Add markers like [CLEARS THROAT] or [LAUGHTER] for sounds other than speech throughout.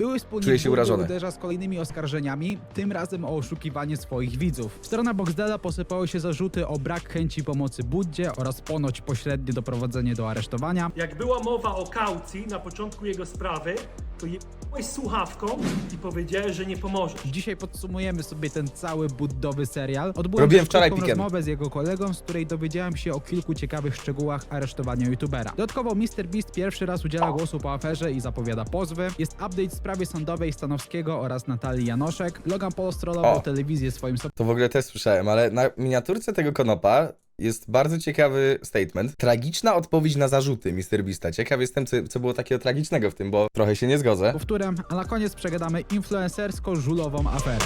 Były wspólnik się urażony. uderza z kolejnymi oskarżeniami, tym razem o oszukiwanie swoich widzów. Strona Boxdela posypały się zarzuty o brak chęci pomocy Buddzie oraz ponoć pośrednie doprowadzenie do aresztowania. Jak była mowa o kaucji na początku jego sprawy, to jebałeś słuchawką i powiedziałeś, że nie pomożesz. Dzisiaj podsumujemy sobie ten cały buddowy serial. Odbyłem Robiłem też wczoraj krótką pikiem. rozmowę z jego kolegą, z której dowiedziałem się o kilku ciekawych szczegółach aresztowania youtubera. Dodatkowo MrBeast pierwszy raz udziela głosu po aferze i zapowiada pozwy. Jest update w sprawie sądowej Stanowskiego oraz Natalii Janoszek. Logan Paul strollował O. telewizję swoim To w ogóle też słyszałem, ale na miniaturce tego konopa jest bardzo ciekawy statement. Tragiczna odpowiedź na zarzuty Mr. Beasta. Ciekaw jestem, co, co było takiego tragicznego w tym, bo trochę się nie zgodzę. powtórem, a na koniec przegadamy influencersko-żulową aferę.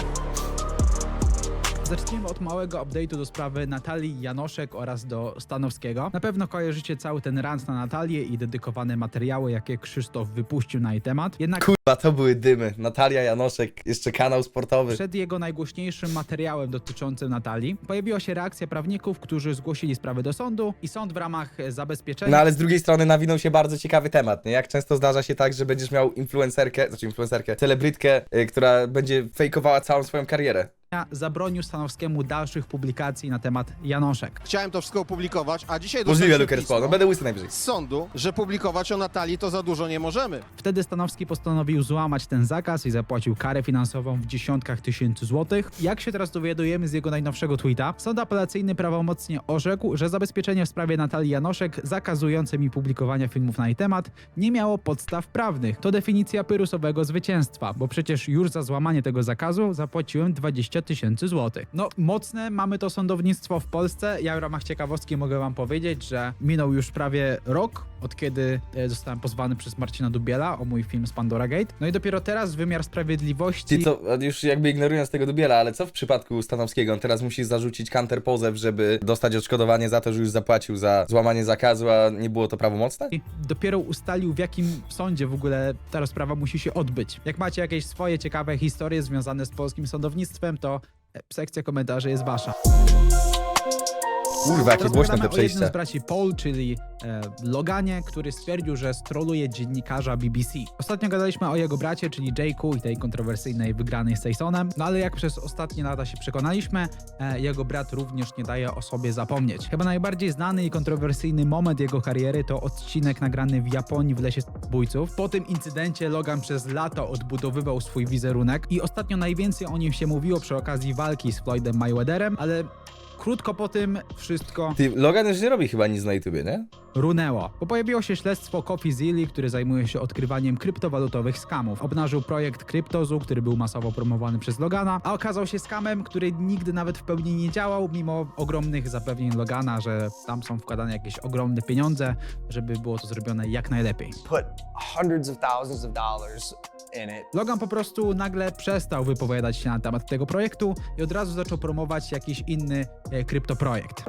Zaczniemy od małego update'u do sprawy Natalii Janoszek oraz do Stanowskiego. Na pewno kojarzycie cały ten rant na Natalię i dedykowane materiały, jakie Krzysztof wypuścił na jej temat. Jednak Kurwa, to były dymy. Natalia Janoszek, jeszcze kanał sportowy. przed jego najgłośniejszym materiałem dotyczącym Natalii pojawiła się reakcja prawników, którzy zgłosili sprawę do sądu i sąd w ramach zabezpieczenia No ale z drugiej strony nawinął się bardzo ciekawy temat, nie? Jak często zdarza się tak, że będziesz miał influencerkę, znaczy influencerkę, celebrytkę, y, która będzie fejkowała całą swoją karierę. Zabronił Stanowskiemu dalszych publikacji na temat Janoszek. Chciałem to wszystko opublikować, a dzisiaj Możliwe, dostaliśmy Luker pismo no będę łysy najwyżej. z sądu, że publikować o Natalii to za dużo nie możemy. Wtedy Stanowski postanowił złamać ten zakaz i zapłacił karę finansową w dziesiątkach tysięcy złotych. Jak się teraz dowiadujemy z jego najnowszego tweeta, sąd apelacyjny prawomocnie orzekł, że zabezpieczenie w sprawie Natalii Janoszek zakazujące mi publikowania filmów na jej temat nie miało podstaw prawnych. To definicja pyrusowego zwycięstwa, bo przecież już za złamanie tego zakazu zapłaciłem 20 tysięcy złotych. No, mocne mamy to sądownictwo w Polsce. Ja w ramach ciekawostki mogę wam powiedzieć, że minął już prawie rok, od kiedy e, zostałem pozwany przez Marcina Dubiela o mój film z Pandora Gate. No i dopiero teraz wymiar sprawiedliwości... Ty to już jakby ignorując tego Dubiela, ale co w przypadku Stanowskiego? On teraz musi zarzucić counter pozew, żeby dostać odszkodowanie za to, że już zapłacił za złamanie zakazu, a nie było to prawomocne? dopiero ustalił, w jakim sądzie w ogóle ta rozprawa musi się odbyć. Jak macie jakieś swoje ciekawe historie związane z polskim sądownictwem, to sekcja komentarzy jest wasza. Kurwa, jakie głośne te przejścia. z braci Paul, czyli e, Loganie, który stwierdził, że stroluje dziennikarza BBC. Ostatnio gadaliśmy o jego bracie, czyli Jake'u i tej kontrowersyjnej wygranej z Tysonem, no ale jak przez ostatnie lata się przekonaliśmy, e, jego brat również nie daje o sobie zapomnieć. Chyba najbardziej znany i kontrowersyjny moment jego kariery to odcinek nagrany w Japonii w lesie bójców. Po tym incydencie Logan przez lata odbudowywał swój wizerunek i ostatnio najwięcej o nim się mówiło przy okazji walki z Floydem Mayweatherem, ale krótko po tym wszystko Ty, Logan już nie robi chyba nic na YouTubie, nie? runęło, bo pojawiło się śledztwo Coffee Zilli, który zajmuje się odkrywaniem kryptowalutowych skamów. Obnażył projekt Kryptozu, który był masowo promowany przez Logana, a okazał się skamem, który nigdy nawet w pełni nie działał, mimo ogromnych zapewnień Logana, że tam są wkładane jakieś ogromne pieniądze, żeby było to zrobione jak najlepiej. put hundreds of thousands of dollars in it. Logan po prostu nagle przestał wypowiadać się na temat tego projektu i od razu zaczął promować jakiś inny kryptoprojekt.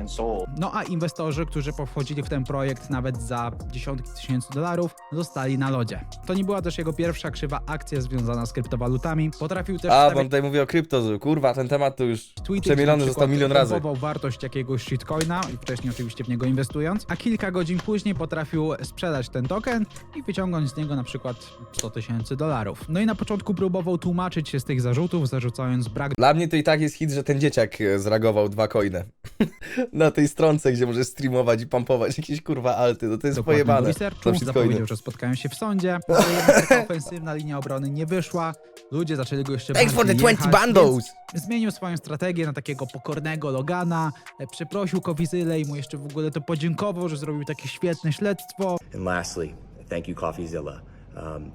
And soul. No a inwestorzy, którzy wchodzili w ten projekt nawet za dziesiątki tysięcy dolarów, zostali na lodzie. To nie była też jego pierwsza krzywa akcja związana z kryptowalutami. Potrafił też A, bo on tutaj mówi o kryptozu. Kurwa, ten temat to już tweety, przemielony na został przykład milion razy. pompował wartość jakiegoś shitcoina i wcześniej oczywiście w niego inwestując, a kilka godzin później potrafił sprzedać ten token i wyciągnąć z niego na przykład 100 tysięcy dolarów. No i na początku próbował tłumaczyć się z tych zarzutów, zarzucając brak Dla mnie to i tak jest hit, że ten dzieciak e, zreagował dwa coiny. [LAUGHS] Na tej stronce, gdzie możesz streamować i pompować jakieś kurwa alty, no to jest dokładnego pojebane. researchu, zapowiedział, że spotkają się w sądzie, ale jednak taka [LAUGHS] ofensywna linia obrony nie wyszła. Ludzie zaczęli go jeszcze Thanks for the bardziej 20 jechać, bundles! więc Zmienił swoją strategię na takiego pokornego Logana, e, przeprosił Kowizyle i mu jeszcze w ogóle to podziękował, że zrobił takie świetne śledztwo. And lastly, thank you, CoffeeZilla. Um,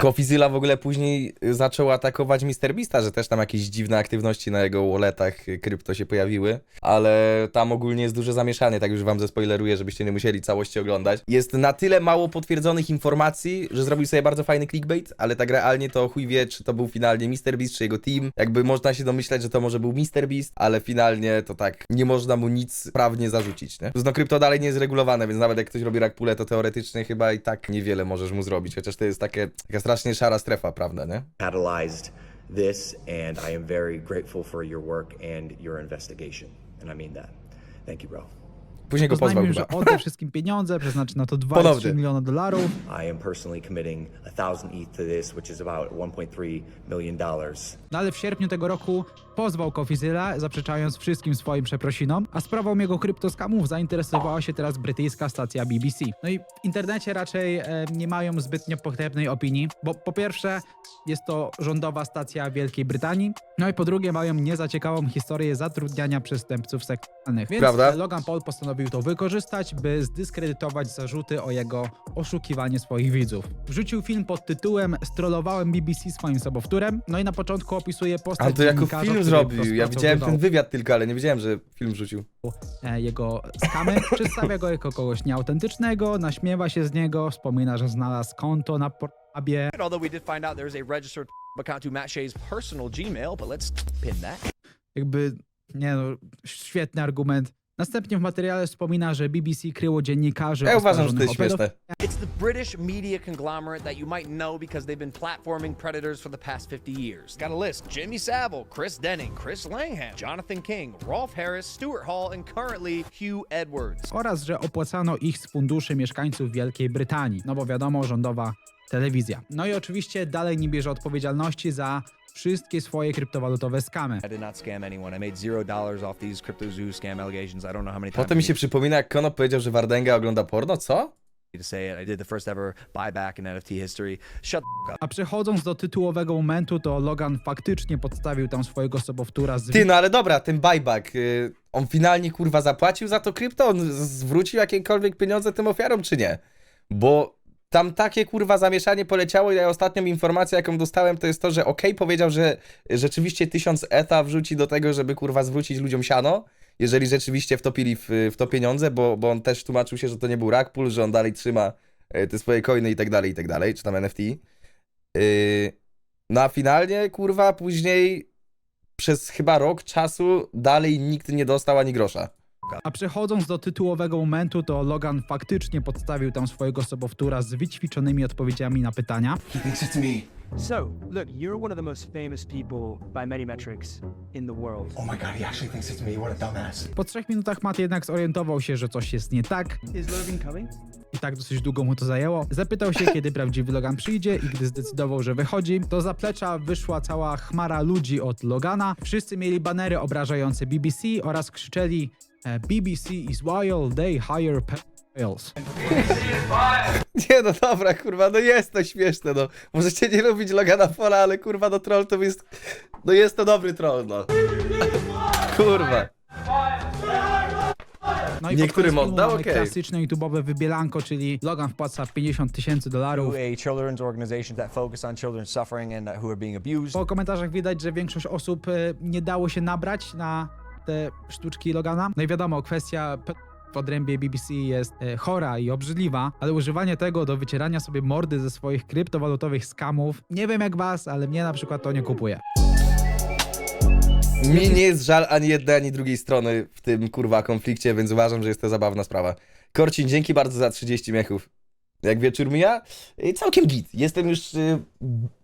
Coffeezilla w ogóle później y, zaczął atakować MrBeasta, że też tam jakieś dziwne aktywności na jego walletach y, krypto się pojawiły, ale tam ogólnie jest duże zamieszanie, tak już wam zespoileruję, żebyście nie musieli całości oglądać. Jest na tyle mało potwierdzonych informacji, że zrobił sobie bardzo fajny clickbait, ale tak realnie to chuj wie, czy to był finalnie MrBeast, czy jego team. Jakby można się domyślać, że to może był MrBeast, ale finalnie to tak, nie można mu nic prawnie zarzucić, nie? No krypto dalej nie jest regulowane, więc nawet jak ktoś robi rak pule, to teoretycznie chyba i tak niewiele możesz mu zrobić, chociaż to jest takie, taka strasznie szara strefa, prawda, nie? catalyzed this, and I am very grateful for your work and your investigation. And I mean that. Thank you, bro. Później go pozwał Oznajmił, chyba. że odda [LAUGHS] wszystkim pieniądze, przeznaczy na to 2,3 Ponownie. miliony dolarów. I am personally committing a thousand ETH to this, which is about 1.3 million dollars. No ale w sierpniu tego roku pozwał Cofizyla, zaprzeczając wszystkim swoim przeprosinom, a sprawą jego kryptoskamów zainteresowała się teraz brytyjska stacja BBC. No i w internecie raczej e, nie mają zbytnio pochlebnej opinii, bo po pierwsze jest to rządowa stacja Wielkiej Brytanii, no i po drugie mają niezaciekawą historię zatrudniania przestępców seksualnych. Więc Prawda? Logan Paul postanowił to wykorzystać, by zdyskredytować zarzuty o jego oszukiwanie swoich widzów. Wrzucił film pod tytułem Strollowałem BBC swoim sobowtórem, no i na początku opisuje postać A to jako dziennikarza, film który zrobił. Ja widziałem ten wywiad tylko, ale nie wiedziałem, że film wrzucił. e, jego skamy, [LAUGHS] przedstawia go jako kogoś nieautentycznego, naśmiewa się z niego, wspomina, że znalazł konto na Pornhubie, Although we did find out there's a registered [LAUGHS] account to Matt Shea's personal Gmail, but let's pin that. jakby, nie no, świetny argument. Następnie w materiale wspomina, że BBC kryło dziennikarzy Ja uważam, że to jest śmieszne. It's the British media conglomerate that you might know because they've been platforming predators for the past 50 years. Got a list Jimmy Savile, Chris Denning, Chris Langham, Jonathan King, Rolf Harris, Stuart Hall, and currently Hugh Edwards. oraz że opłacano ich z funduszy mieszkańców Wielkiej Brytanii, no bo wiadomo, rządowa telewizja. No i oczywiście dalej nie bierze odpowiedzialności za wszystkie swoje kryptowalutowe skamy. I did not scam anyone. I made zero dollars off these CryptoZoo scam allegations. I don't know how many times Potem mi I się przypomina, jak Konop powiedział, że Wardenga ogląda porno, co? to say it. I did the first ever buyback in NFT history. Shut the f- up. A przechodząc do tytułowego momentu, to Logan faktycznie podstawił tam swojego sobowtóra z Ty, no ale dobra, ten buyback, y, on finalnie kurwa zapłacił za to krypto? On z- zwrócił jakiekolwiek pieniądze tym ofiarom, czy nie? Bo tam takie kurwa zamieszanie poleciało i ja ostatnią informację, jaką dostałem, to jest to, że okej, powiedział, że rzeczywiście tysiąc eta wrzuci do tego, żeby kurwa zwrócić ludziom siano, jeżeli rzeczywiście wtopili w, w to pieniądze, bo, bo on też tłumaczył się, że to nie był rack pull, że on dalej trzyma e, te swoje coiny i tak dalej, i tak dalej, czy tam NFT. Yy, no a finalnie, kurwa, później przez chyba rok czasu dalej nikt nie dostał ani grosza. A przechodząc do tytułowego momentu, to Logan faktycznie podstawił tam swojego sobowtóra z wyćwiczonymi odpowiedziami na pytania. So, look, you're one of the most famous people by many metrics in the world. Oh my god, he actually thinks it's me. What a dumbass. Po trzech minutach Matt jednak zorientował się, że coś jest nie tak Is Logan coming? i tak dosyć długo mu to zajęło. Zapytał się, kiedy prawdziwy Logan przyjdzie i gdy zdecydował, że wychodzi, to z zaplecza wyszła cała chmara ludzi od Logana. Wszyscy mieli banery obrażające BBC oraz krzyczeli BBC is wild, they hire pedophiles. [LAUGHS] Nie no dobra, kurwa, no jest to śmieszne, no. Możecie nie lubić Logana Paula, ale kurwa, no troll to jest... No jest to dobry troll, no. [LAUGHS] Kurwa. No i Niektórym oddał? Okej. klasyczne YouTube'owe wybielanko, czyli Logan wpłaca 50 tysięcy dolarów. A children's organization that focus on children's suffering and uh, who are being abused. Po komentarzach widać, że większość osób e, nie dało się nabrać na te sztuczki Logana. No i wiadomo, kwestia w odrębie BBC jest e, chora i obrzydliwa, ale używanie tego do wycierania sobie mordy ze swoich kryptowalutowych skamów, nie wiem jak was, ale mnie na przykład to nie kupuje. Mnie nie jest żal ani jednej, ani drugiej strony w tym kurwa konflikcie, więc uważam, że jest to zabawna sprawa. Korcin, dzięki bardzo za 30 miechów. Jak wieczór mija? Y, Całkiem git. Jestem już y,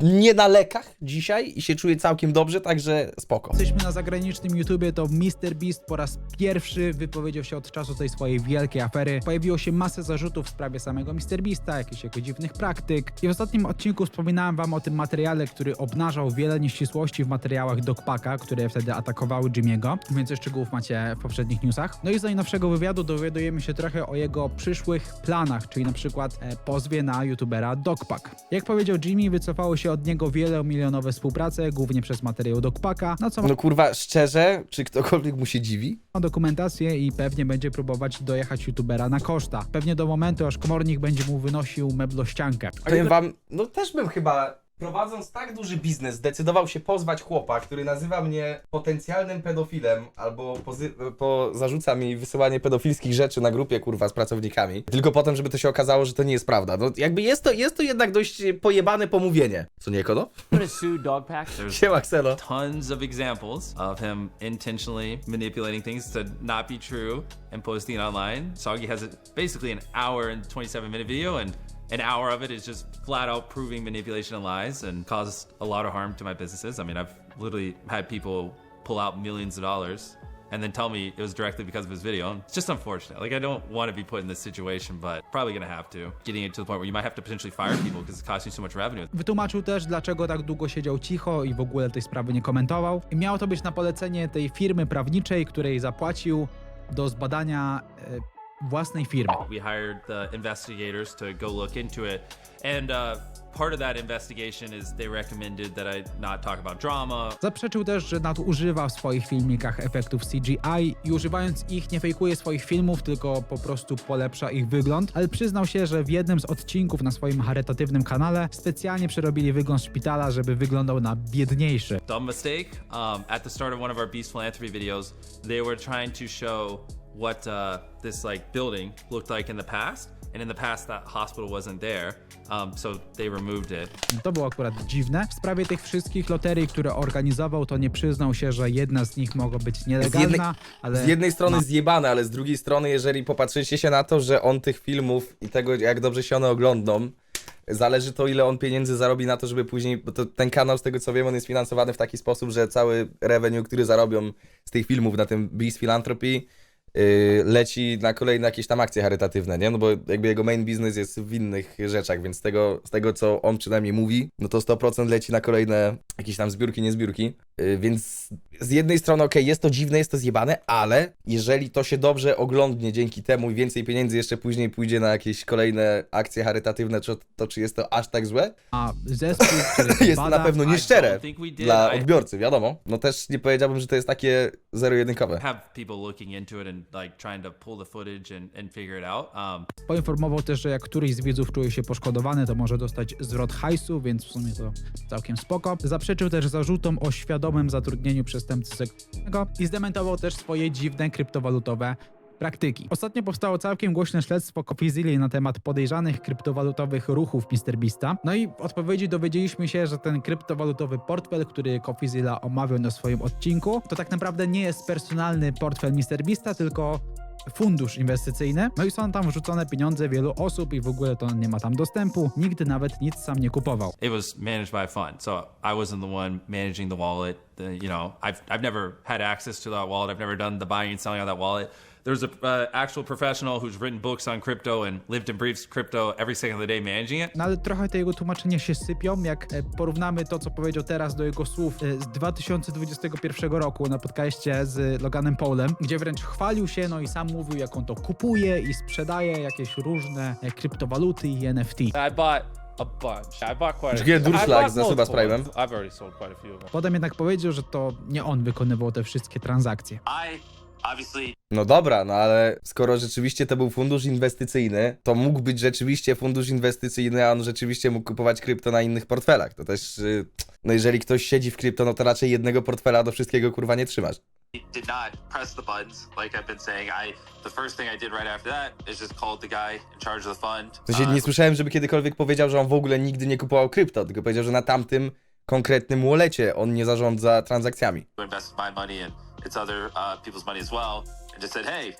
nie na lekach dzisiaj i się czuję całkiem dobrze, także spoko. Jesteśmy na zagranicznym YouTubie, to MrBeast po raz pierwszy wypowiedział się od czasu tej swojej wielkiej afery. Pojawiło się masę zarzutów w sprawie samego MrBeasta, jakichś jego dziwnych praktyk. I w ostatnim odcinku wspominałem wam o tym materiale, który obnażał wiele nieścisłości w materiałach Dogpacka, które wtedy atakowały Jimmy'ego. Więcej szczegółów macie w poprzednich newsach. No i z najnowszego wywiadu dowiadujemy się trochę o jego przyszłych planach, czyli na przykład e, pozwie na youtubera Dogpack. Jak powiedział Jimmy, wycofało się od niego wielomilionowe współprace, głównie przez materiał Dogpacka, na co No kurwa, szczerze, czy ktokolwiek mu się dziwi? ma dokumentację i pewnie będzie próbować dojechać youtubera na koszta. Pewnie do momentu, aż komornik będzie mu wynosił meblościankę. Powiem wam, no też bym chyba, prowadząc tak duży biznes, zdecydował się pozwać chłopa, który nazywa mnie potencjalnym pedofilem, albo pozy- po, zarzuca mi wysyłanie pedofilskich rzeczy na grupie, kurwa, z pracownikami, tylko potem, żeby to się okazało, że to nie jest prawda. No jakby jest to, jest to jednak dość pojebane pomówienie. Co nie, Kono? gonna sue Dogpack. There's Siema, Kselo. tons of examples of him intentionally manipulating things to not be true and posting online. Soggy has a, basically an hour and 27 minute video, and an hour of it is just flat out proving manipulation and lies and caused a lot of harm to my businesses. I mean, I've literally had people pull out millions of dollars and then tell me it was directly because of his video. It's just unfortunate. Like I don't want to be put in this situation, but probably gonna have to. Getting it to the point where you might have to potentially fire people because it's costing so much revenue. Wytłumaczył też, dlaczego tak długo siedział cicho i w ogóle tej sprawy nie komentował. I miało to być na polecenie tej firmy prawniczej, której zapłacił do zbadania e, własnej firmy. We hired the investigators to go look into it, and uh, part of that investigation is they recommended that I not talk about drama. Zaprzeczył też, że nadużywa w swoich filmikach efektów CGI i używając ich nie fejkuje swoich filmów, tylko po prostu polepsza ich wygląd, ale przyznał się, że w jednym z odcinków na swoim charytatywnym kanale specjalnie przerobili wygląd szpitala, żeby wyglądał na biedniejszy. Dumb mistake. Um, at the start of one of our Beast Philanthropy videos, they were trying to show what uh, this like building looked like in the past, and in the past that hospital wasn't there, um, so they removed it. To było akurat dziwne. W sprawie tych wszystkich loterii, które organizował, to nie przyznał się, że jedna z nich mogła być Z nielegalna, jednej, ale z jednej strony zjebane, ale z drugiej strony, jeżeli popatrzycie się na to, że on tych filmów i tego, jak dobrze się one oglądną, zależy to, ile on pieniędzy zarobi na to, żeby później, bo to, ten kanał, z tego co wiem, on jest finansowany w taki sposób, że cały revenue, który zarobią z tych filmów na tym Beast Philanthropy, leci na kolejne jakieś tam akcje charytatywne, nie? No bo jakby jego main business jest w innych rzeczach, więc z tego, z tego co on przynajmniej mówi, no to 100% leci na kolejne jakieś tam zbiórki, nie zbiórki. Yy, więc z jednej strony, okej, jest to dziwne, jest to zjebane, ale jeżeli to się dobrze oglądnie dzięki temu i więcej pieniędzy jeszcze później pójdzie na jakieś kolejne akcje charytatywne, to, to czy jest to aż tak złe? a zespół, [LAUGHS] który Jest bada, na pewno nieszczere dla odbiorcy, wiadomo. No też nie powiedziałbym, że to jest takie zero-jedynkowe. Have people looking into it and like trying to pull the footage and, and figure it out. Um, Poinformował też, że jak któryś z widzów czuje się poszkodowany, to może dostać zwrot hajsu, więc w sumie to całkiem spoko. Zaprzeczył też zarzutom o świadomym zatrudnieniu przestępcy seksualnego i zdementował też swoje dziwne kryptowalutowe praktyki. Ostatnio powstało całkiem głośne śledztwo Cofizili na temat podejrzanych kryptowalutowych ruchów MrBeasta. No i w odpowiedzi dowiedzieliśmy się, że ten kryptowalutowy portfel, który Cofizila omawiał na swoim odcinku, to tak naprawdę nie jest personalny portfel MrBeasta, tylko fundusz inwestycyjny. No i są tam wrzucone pieniądze wielu osób i w ogóle to nie ma tam dostępu. Nigdy nawet nic sam nie kupował. it was managed by a fund, so I wasn't the one managing the wallet. You know, I've I've never had access to that wallet. I've never done the buying and selling that wallet. There's a uh, actual professional who's written books on crypto and lived and breathes crypto every second of the day, managing it. No ale trochę te jego tłumaczenia się sypią, jak e, porównamy to, co powiedział teraz do jego słów e, z 2021 roku na podcaście z Loganem Paulem, gdzie wręcz chwalił się, no i sam mówił, jak on to kupuje i sprzedaje jakieś różne e, kryptowaluty i NFT. I bought a bunch. I bought quite a Durszlak bought zasuwa z Prime'em. I've already sold quite a few of them. Potem jednak powiedział, że to nie on wykonywał te wszystkie transakcje. I obviously No dobra, no ale skoro rzeczywiście to był fundusz inwestycyjny, to mógł być rzeczywiście fundusz inwestycyjny, a on rzeczywiście mógł kupować krypto na innych portfelach. To też, y, no jeżeli ktoś siedzi w krypto, no to raczej jednego portfela do wszystkiego kurwa nie trzymasz. did not press the buttons like I've been saying. I the first thing I did right after that is just called the guy in charge of the fund. W sensie Uh, nie słyszałem, żeby kiedykolwiek powiedział, że on w ogóle nigdy nie kupował krypto, tylko powiedział, że na tamtym konkretnym wallecie on nie zarządza transakcjami. who invested my money and it's other uh, people's money as well, and just said, hey,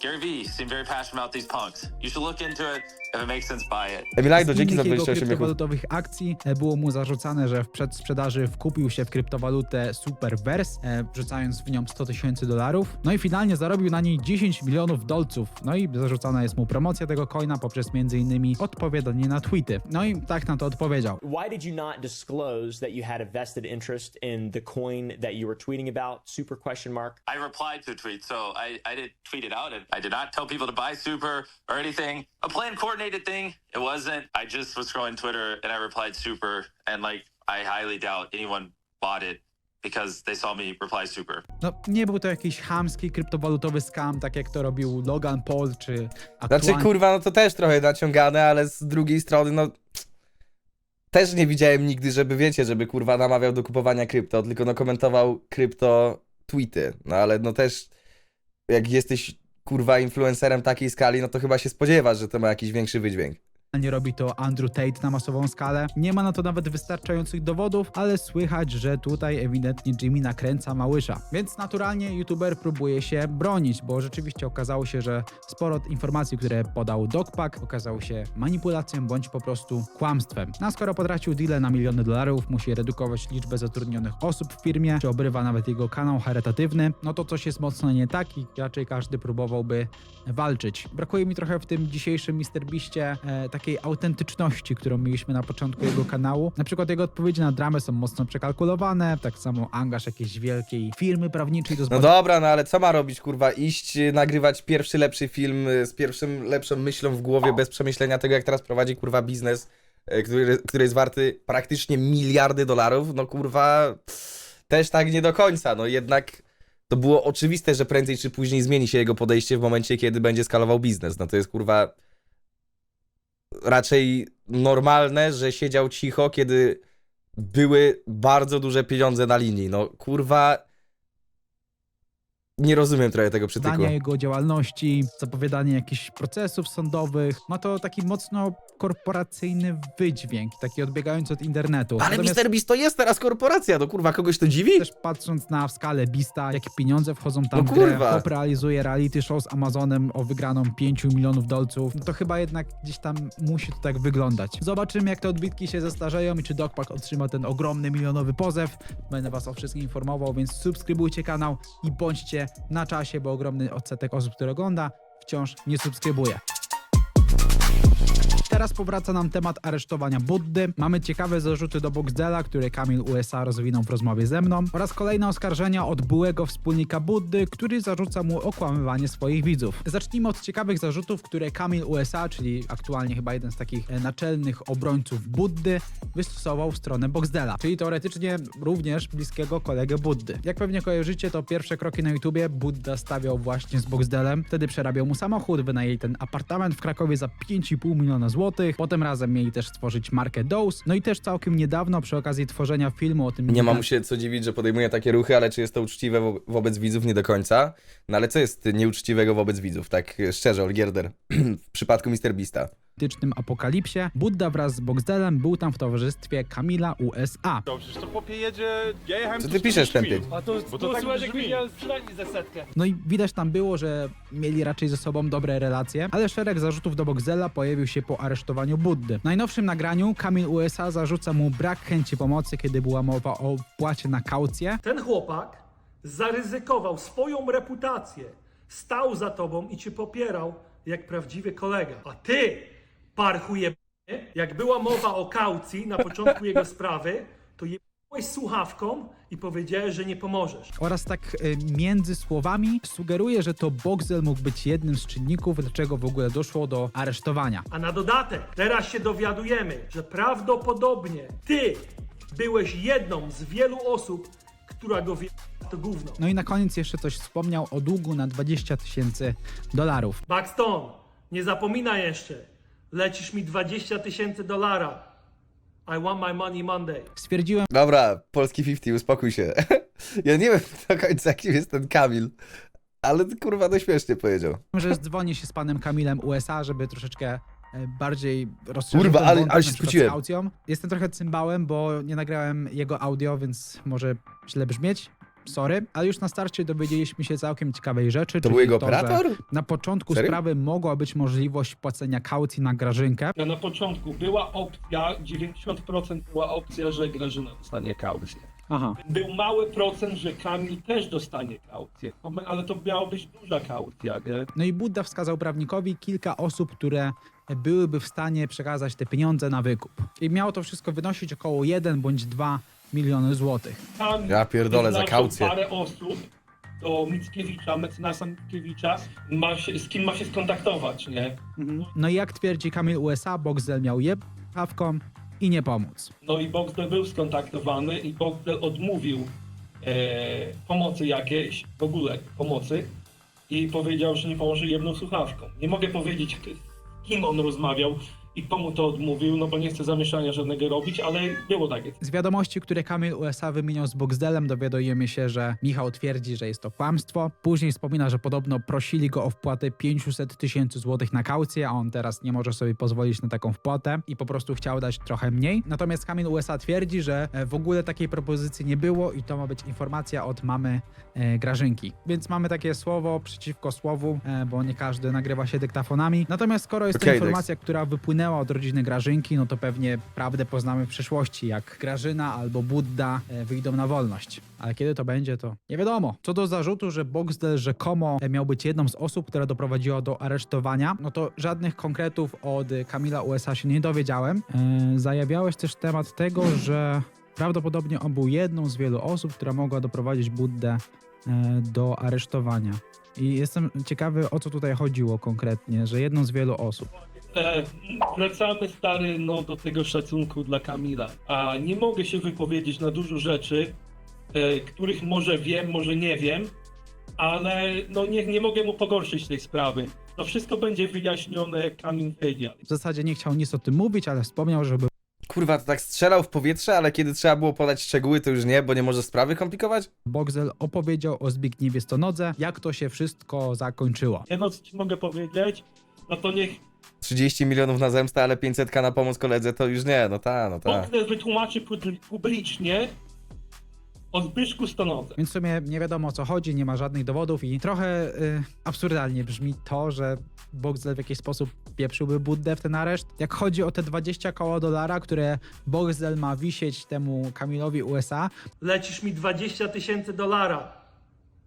Gary Vee seemed very passionate about these punks. You should look into it. If it makes sense, buy it. Emilajdo, Z dzięki za innych jego 28 miechów. kryptowalutowych akcji e, było mu zarzucane, że w przedsprzedaży wkupił się w kryptowalutę Superverse, e, wrzucając w nią 100 tysięcy dolarów. No i finalnie zarobił na niej 10 milionów dolców. No i zarzucana jest mu promocja tego coina poprzez m.in. odpowiadanie na tweety. No i tak na to odpowiedział. Why did you not disclose that you had a vested interest in the coin that you were tweeting about? Super question mark. I replied to a tweet, so I, I did tweet it out, and I did not tell people to buy super or anything. A planned coordinated thing, it wasn't. I just was scrolling Twitter and I replied super, and like I highly doubt anyone bought it because they saw me reply super. No, nie był to jakiś chamski kryptowalutowy scam, tak jak to robił Logan Paul czy Znaczy kurwa, no to też trochę naciągane, ale z drugiej strony, no... Też nie widziałem nigdy, żeby wiecie, żeby kurwa namawiał do kupowania krypto, tylko no komentował krypto tweety. No ale no też jak jesteś kurwa influencerem takiej skali, no to chyba się spodziewasz, że to ma jakiś większy wydźwięk. Nie robi to Andrew Tate na masową skalę. Nie ma na to nawet wystarczających dowodów, ale słychać, że tutaj ewidentnie Jimmy nakręca małysza. Więc naturalnie youtuber próbuje się bronić, bo rzeczywiście okazało się, że sporo informacji, które podał Dogpack, okazało się manipulacją bądź po prostu kłamstwem. No a skoro potracił deale na miliony dolarów, musi redukować liczbę zatrudnionych osób w firmie, czy obrywa nawet jego kanał charytatywny, no to coś jest mocno nie tak i raczej każdy próbowałby walczyć. Brakuje mi trochę w tym dzisiejszym MrBeastie e, takiej autentyczności, którą mieliśmy na początku jego kanału. Na przykład jego odpowiedzi na dramę są mocno przekalkulowane, tak samo angaż jakiejś wielkiej firmy prawniczej do No dobra, no ale co ma robić, kurwa? Iść y, nagrywać pierwszy lepszy film y, z pierwszym lepszą myślą w głowie, bez przemyślenia tego, jak teraz prowadzi, kurwa, biznes, y, który, który jest warty praktycznie miliardy dolarów. No kurwa, pff, też tak nie do końca. No jednak to było oczywiste, że prędzej czy później zmieni się jego podejście w momencie, kiedy będzie skalował biznes. No to jest kurwa raczej normalne, że siedział cicho, kiedy były bardzo duże pieniądze na linii. No kurwa. Nie rozumiem trochę tego przytyku. jego działalności, zapowiadanie jakichś procesów sądowych. Ma to taki mocno korporacyjny wydźwięk, taki odbiegający od internetu. Ale Natomiast MrBeast to jest teraz korporacja, no kurwa, kogoś to dziwi? też patrząc na skalę Bista, jakie pieniądze wchodzą tam No w grę, kurwa. Hop realizuje reality show z Amazonem o wygraną 5 milionów dolców, no to chyba jednak gdzieś tam musi to tak wyglądać. Zobaczymy, jak te odbitki się zestarzeją i czy Dogpack otrzyma ten ogromny milionowy pozew. Będę was o wszystkim informował, więc subskrybujcie kanał i bądźcie na czasie, bo ogromny odsetek osób, które ogląda, wciąż nie subskrybuje. Teraz powraca nam temat aresztowania Buddy. Mamy ciekawe zarzuty do Boxdela, które Kamil USA rozwinął w rozmowie ze mną oraz kolejne oskarżenia od byłego wspólnika Buddy, który zarzuca mu okłamywanie swoich widzów. Zacznijmy od ciekawych zarzutów, które Kamil USA, czyli aktualnie chyba jeden z takich e, naczelnych obrońców Buddy, wystosował w stronę Boxdela, czyli teoretycznie również bliskiego kolegę Buddy. Jak pewnie kojarzycie, to pierwsze kroki na YouTubie Budda stawiał właśnie z Boxdelem, wtedy przerabiał mu samochód, wynajęli ten apartament w Krakowie za 5,5 miliona złotych, potem razem mieli też stworzyć markę Dose, no i też całkiem niedawno przy okazji tworzenia filmu o tym Nie ma mu się co dziwić, że podejmuje takie ruchy, ale czy jest to uczciwe wo wobec widzów? Nie do końca. No ale co jest nieuczciwego wobec widzów? Tak e, szczerze, Olgierder. [CLEARS THROAT] w przypadku MrBeasta. Politycznym apokalipsie, Budda wraz z Boxdelem był tam w towarzystwie Kamila USA. Przecież to popie jedzie... Ja jechałem Co tu ty piszesz, 40 tępy? minut. A to, Bo to, to tak jak brzmi. widziałem sprzedanie za setkę. No i widać tam było, że mieli raczej ze sobą dobre relacje, ale szereg zarzutów do Boxdela pojawił się po aresztowaniu Buddy. W najnowszym nagraniu Kamil USA zarzuca mu brak chęci pomocy, kiedy była mowa o płacie na kaucję. Ten chłopak zaryzykował swoją reputację, stał za tobą i cię popierał jak prawdziwy kolega. A ty, parchuje, jak była mowa o kaucji na początku jego sprawy, to jebałeś słuchawką i powiedziałeś, że nie pomożesz. Oraz tak y, między słowami sugeruje, że to Boxdel mógł być jednym z czynników, dlaczego w ogóle doszło do aresztowania. A na dodatek, teraz się dowiadujemy, że prawdopodobnie ty byłeś jedną z wielu osób, która go wie to gówno. No i na koniec jeszcze coś wspomniał o długu na 20 tysięcy dolarów. Buxton, nie zapominaj jeszcze. Lecisz mi 20 tysięcy dolara. I want my money Monday. Stwierdziłem, Dobra, polski 50, uspokój się. [LAUGHS] ja nie wiem do końca, kim jest ten Kamil, ale kurwa to śmiesznie powiedział. że dzwonię się z panem Kamilem USA, żeby troszeczkę e, bardziej rozszerzyć Kurwa, ten ale- wątek, ale się na przykład z. Jestem trochę cymbałem, bo nie nagrałem jego audio, więc może źle brzmieć. Sorry, ale już na starcie dowiedzieliśmy się całkiem ciekawej rzeczy. To czyli był jego to, że operator? Na początku Serio? sprawy mogła być możliwość płacenia kaucji na Grażynkę. No na początku była opcja, 90% była opcja, że Grażyna dostanie kaucję. Aha. Był mały procent, że Kamil też dostanie kaucję, ale to miała być duża kaucja, nie? No i Budda wskazał prawnikowi kilka osób, które byłyby w stanie przekazać te pieniądze na wykup. I miało to wszystko wynosić około 1 bądź 2 miliony złotych. Ja pierdolę, za kaucję. parę osób do Mickiewicza, mecenasa Mickiewicza, ma się, z kim ma się skontaktować, nie? No i jak twierdzi Kamil USA, Boxdel miał je hawką i nie pomóc. No i Boxdel był skontaktowany i Boxdel odmówił e, pomocy jakiejś, w ogóle pomocy i powiedział, że nie pomoże jedną słuchawką. Nie mogę powiedzieć, z kim on rozmawiał i komu to odmówił, no bo nie chcę zamieszania żadnego robić, ale było takie. Z wiadomości, które Kamil USA wymieniał z Boxdelem, dowiadujemy się, że Michał twierdzi, że jest to kłamstwo. Później wspomina, że podobno prosili go o wpłatę 500 tysięcy złotych na kaucję, a on teraz nie może sobie pozwolić na taką wpłatę i po prostu chciał dać trochę mniej. Natomiast Kamil USA twierdzi, że e, w ogóle takiej propozycji nie było i to ma być informacja od mamy e, Grażynki. Więc mamy takie słowo przeciwko słowu, e, bo nie każdy nagrywa się dyktafonami. Natomiast skoro jest to informacja, która wypłynęła od rodziny Grażynki, no to pewnie prawdę poznamy w przyszłości, jak Grażyna albo Budda e, wyjdą na wolność. Ale kiedy to będzie, to nie wiadomo. Co do zarzutu, że Boxdel rzekomo e, miał być jedną z osób, która doprowadziła do aresztowania, no to żadnych konkretów od e, Kamila USA się nie dowiedziałem. E, zajawiałeś też temat tego, że prawdopodobnie on był jedną z wielu osób, która mogła doprowadzić Buddę do aresztowania. I jestem ciekawy, o co tutaj chodziło konkretnie, że jedną z wielu osób. E, wracamy stary no, do tego szacunku dla Kamila. A nie mogę się wypowiedzieć na dużo rzeczy, e, których może wiem, może nie wiem, ale no, nie, nie mogę mu pogorszyć tej sprawy. To wszystko będzie wyjaśnione, jak Kamil wyjdzie. W zasadzie nie chciał nic o tym mówić, ale wspomniał, żeby Kurwa, to tak strzelał w powietrze, ale kiedy trzeba było podać szczegóły, to już nie, bo nie może sprawy komplikować? Boxel opowiedział o Zbigniewie Stonodze, jak to się wszystko zakończyło. Jedno, co ci mogę powiedzieć, no to niech 30 milionów na zemstę, ale 500 na pomoc koledze, to już nie, no ta, no ta. Bogdan wytłumaczy publi- publicznie o Zbyszku Stonodze. Więc w sumie nie wiadomo o co chodzi, nie ma żadnych dowodów i trochę y, absurdalnie brzmi to, że Boxel w jakiś sposób pieprzyłby Buddę w ten areszt. Jak chodzi o te 20 koło dolara, które Boxel ma wisieć temu Kamilowi USA, Lecisz mi 20 tysięcy dolara.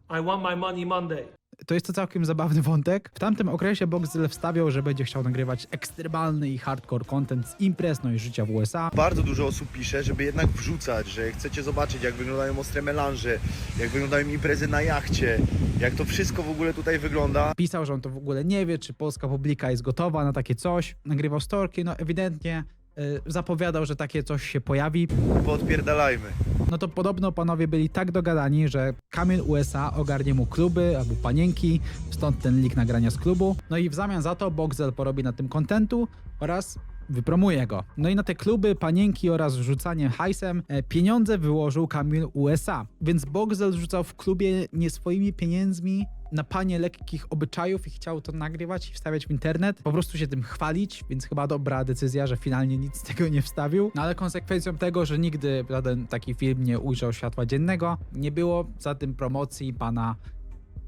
I want my money Monday. to jest to całkiem zabawny wątek. W tamtym okresie Boxel wstawiał, że będzie chciał nagrywać ekstremalny i hardcore content z imprez, no i życia w USA. Bardzo dużo osób pisze, żeby jednak wrzucać, że chcecie zobaczyć, jak wyglądają ostre melanże, jak wyglądają imprezy na jachcie, jak to wszystko w ogóle tutaj wygląda. Pisał, że on to w ogóle nie wie, czy polska publika jest gotowa na takie coś. Nagrywał storki, no ewidentnie y, zapowiadał, że takie coś się pojawi. Podpierdalajmy. No to podobno panowie byli tak dogadani, że Kamil USA ogarnie mu kluby albo panienki, stąd ten lik nagrania z klubu. No i w zamian za to Boxel porobi na tym kontentu oraz wypromuje go. No i na te kluby, panienki oraz rzucanie hajsem e, pieniądze wyłożył Kamil USA. Więc Boxel rzucał w klubie nie swoimi pieniędzmi na panie lekkich obyczajów i chciał to nagrywać i wstawiać w internet, po prostu się tym chwalić, więc chyba dobra decyzja, że finalnie nic z tego nie wstawił. No ale konsekwencją tego, że nigdy żaden taki film nie ujrzał światła dziennego, nie było za tym promocji pana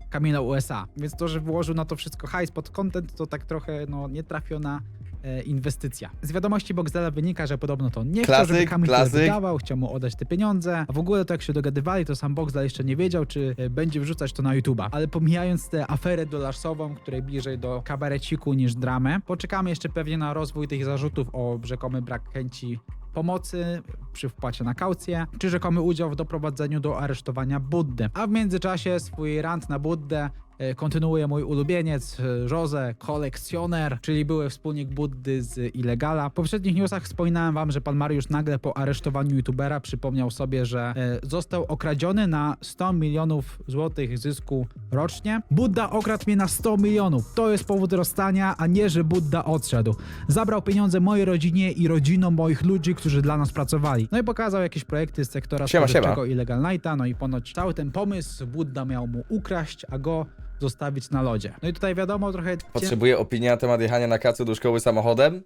Kamila USA. Więc to, że wyłożył na to wszystko hajs pod content, to tak trochę no, nietrafiona e, inwestycja. Z wiadomości Boxdela wynika, że podobno to nie chciał, żeby Klasyk, Kamil klasyk. wydawał, chciał mu oddać te pieniądze. A w ogóle to jak się dogadywali, to sam Boxdel jeszcze nie wiedział, czy e, będzie wrzucać to na YouTube'a. Ale pomijając tę aferę dolarsową, której bliżej do kabareciku niż dramę, poczekamy jeszcze pewnie na rozwój tych zarzutów o rzekomy brak chęci pomocy przy wpłacie na kaucję, czy rzekomy udział w doprowadzeniu do aresztowania Buddy. A w międzyczasie swój rant na Buddę e, kontynuuje mój ulubieniec e, Jose, kolekcjoner, czyli były wspólnik Buddy z Illegala. W poprzednich newsach wspominałem wam, że pan Mariusz nagle po aresztowaniu youtubera przypomniał sobie, że e, został okradziony na 100 milionów złotych zysku rocznie. Budda okradł mnie na 100 milionów. To jest powód rozstania, a nie, że Budda odszedł. Zabrał pieniądze mojej rodzinie i rodzinom moich ludzi, którzy dla nas pracowali. No i pokazał jakieś projekty z sektora Siema, siema. Illegal Nighta, no i ponoć cały ten pomysł Budda miał mu ukraść, a go zostawić na lodzie. No i tutaj wiadomo trochę... Potrzebuję opinii na temat jechania na kacu do szkoły samochodem.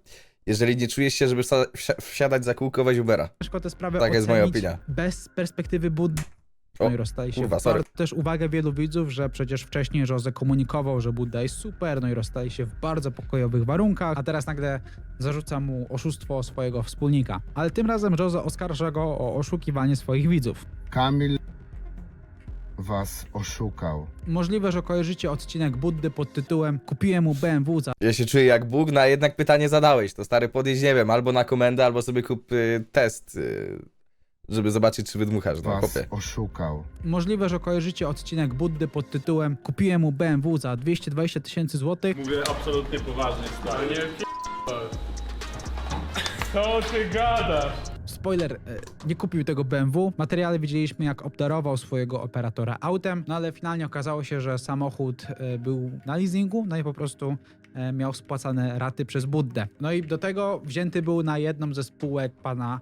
Jeżeli nie czujesz się, żeby wsa- wsi- wsiadać za kółko, weź Ubera. ciężko tę sprawę Taka jest moja ocenić opinia. Bez perspektywy Buddy. No O, i rozstali się. kurwa, sorry. Też uwagę wielu widzów, że przecież wcześniej Jose komunikował, że Budda jest super, no i rozstali się w bardzo pokojowych warunkach, a teraz nagle zarzuca mu oszustwo swojego wspólnika. Ale tym razem Jose oskarża go o oszukiwanie swoich widzów. Kamil was oszukał. Możliwe, że kojarzycie odcinek Buddy pod tytułem Kupiłem mu BMW za Ja się czuję jak Bóg, no a jednak pytanie zadałeś. To stary podjeźdź, nie wiem, albo na komendę, albo sobie kup y, test, y, żeby zobaczyć, czy wydmuchasz. No, chłopie. oszukał. Możliwe, że kojarzycie odcinek Buddy pod tytułem Kupiłem mu BMW za 220 tysięcy złotych. Mówię absolutnie poważnie, stary. Nie Co ty gadasz? Spoiler, e, nie kupił tego BMW. Materiale widzieliśmy, jak obdarował swojego operatora autem, no ale finalnie okazało się, że samochód e, był na leasingu, no i po prostu e, miał spłacane raty przez Buddę. No i do tego wzięty był na jedną ze spółek pana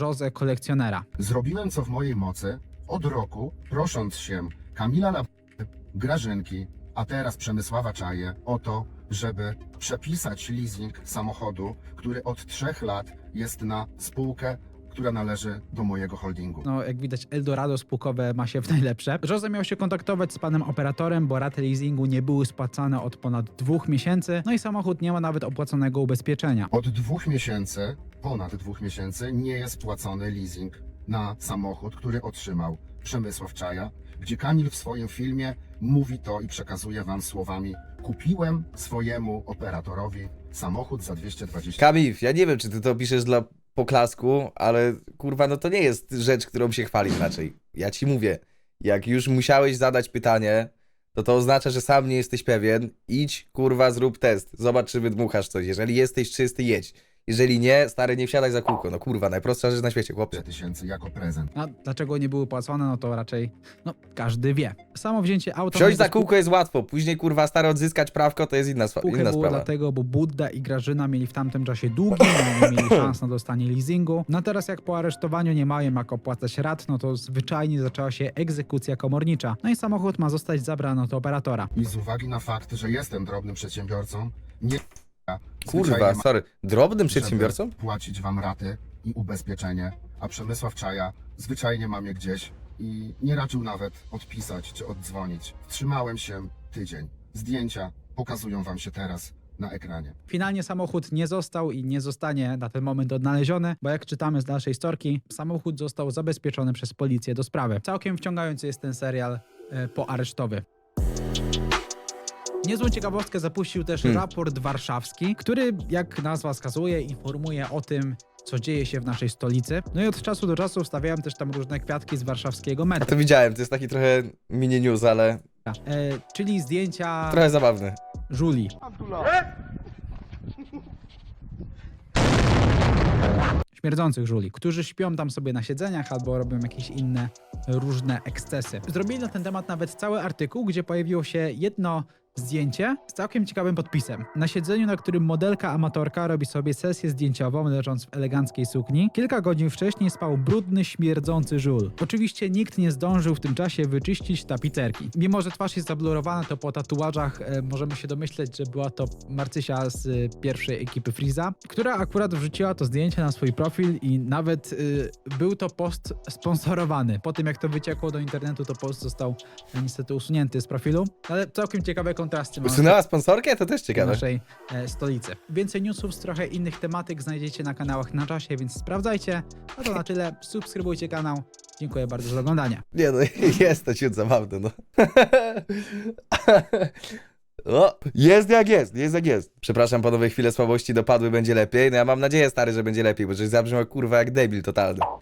Jose kolekcjonera. Zrobiłem co w mojej mocy od roku, prosząc się Kamila na Grażynki, a teraz Przemysława Czaje o to, żeby przepisać leasing samochodu, który od trzech lat jest na spółkę, która należy do mojego holdingu. No, jak widać, Eldorado spółkowe ma się w najlepsze. Jose miał się kontaktować z panem operatorem, bo raty leasingu nie były spłacane od ponad dwóch miesięcy, no i samochód nie ma nawet opłaconego ubezpieczenia. Od dwóch miesięcy, ponad dwóch miesięcy, nie jest płacony leasing na samochód, który otrzymał Przemysław Czaja, gdzie Kamil w swoim filmie mówi to i przekazuje wam słowami kupiłem swojemu operatorowi samochód za 220 Kamil, ja nie wiem, czy ty to piszesz dla poklasku, ale kurwa, no to nie jest rzecz, którą się chwalić raczej. Ja ci mówię, jak już musiałeś zadać pytanie, to to oznacza, że sam nie jesteś pewien. Idź, kurwa, zrób test. Zobacz, czy wydmuchasz coś. Jeżeli jesteś czysty, jedź. Jeżeli nie, stary, nie wsiadaj za kółko. No kurwa, najprostsza rzecz na świecie, chłopcze. tysięcy jako prezent. A dlaczego nie były płacone, no to raczej, no, każdy wie. Samo wzięcie auta... Wsiąść za kółko jest łatwo, później kurwa, stary, odzyskać prawko to jest inna, swa- inna było sprawa. dlatego, bo Budda i Grażyna mieli w tamtym czasie długi, no, nie mieli [LAUGHS] szans na dostanie leasingu. No teraz jak po aresztowaniu nie mają jak opłacać rat, no to zwyczajnie zaczęła się egzekucja komornicza. No i samochód ma zostać zabrany od operatora. I z uwagi na fakt, że jestem drobnym przedsiębiorcą, nie Kurwa, zwyczajnie sorry, drobnym żeby przedsiębiorcą? płacić wam raty i ubezpieczenie, a Przemysław Czaja zwyczajnie mam je gdzieś i nie raczył nawet odpisać czy oddzwonić. Wstrzymałem się tydzień. Zdjęcia pokazują wam się teraz na ekranie. Finalnie samochód nie został i nie zostanie na ten moment odnaleziony, bo jak czytamy z dalszej storki, samochód został zabezpieczony przez policję do sprawy. Całkiem wciągający jest ten serial e, poaresztowy. Niezłą ciekawostkę zapuścił też Hmm. raport warszawski, który, jak nazwa wskazuje, informuje o tym, co dzieje się w naszej stolicy. No i od czasu do czasu wstawiałem też tam różne kwiatki z warszawskiego A metra, to widziałem, to jest taki trochę mini news, ale e, czyli zdjęcia trochę zabawny. żuli. Śmierdzących żuli, którzy śpią tam sobie na siedzeniach albo robią jakieś inne różne ekscesy. Zrobili na ten temat nawet cały artykuł, gdzie pojawiło się jedno zdjęcie z całkiem ciekawym podpisem. Na siedzeniu, na którym modelka amatorka robi sobie sesję zdjęciową, leżąc w eleganckiej sukni, kilka godzin wcześniej spał brudny, śmierdzący żul. Oczywiście nikt nie zdążył w tym czasie wyczyścić tapicerki. Mimo, że twarz jest zablurowana, to po tatuażach e, możemy się domyśleć, że była to Marcysia z e, pierwszej ekipy Freeza, która akurat wrzuciła to zdjęcie na swój profil i nawet e, był to post sponsorowany. Po tym jak to wyciekło do internetu, to post został niestety usunięty z profilu, ale całkiem ciekawe kontrasty mamy Usunęła sponsorkę? To też w ciekawe. naszej e, stolicy. Więcej newsów z trochę innych tematyk znajdziecie na kanałach na czasie, więc sprawdzajcie. A to na tyle. Subskrybujcie kanał. Dziękuję bardzo za oglądanie. Nie no, [LAUGHS] jest to ciut zabawne, no. [LAUGHS] O, jest jak jest, jest jak jest. Przepraszam, panowie, chwile słabości dopadły, będzie lepiej. No ja mam nadzieję, stary, że będzie lepiej, bo żeś zabrzmiał kurwa jak debil totalny.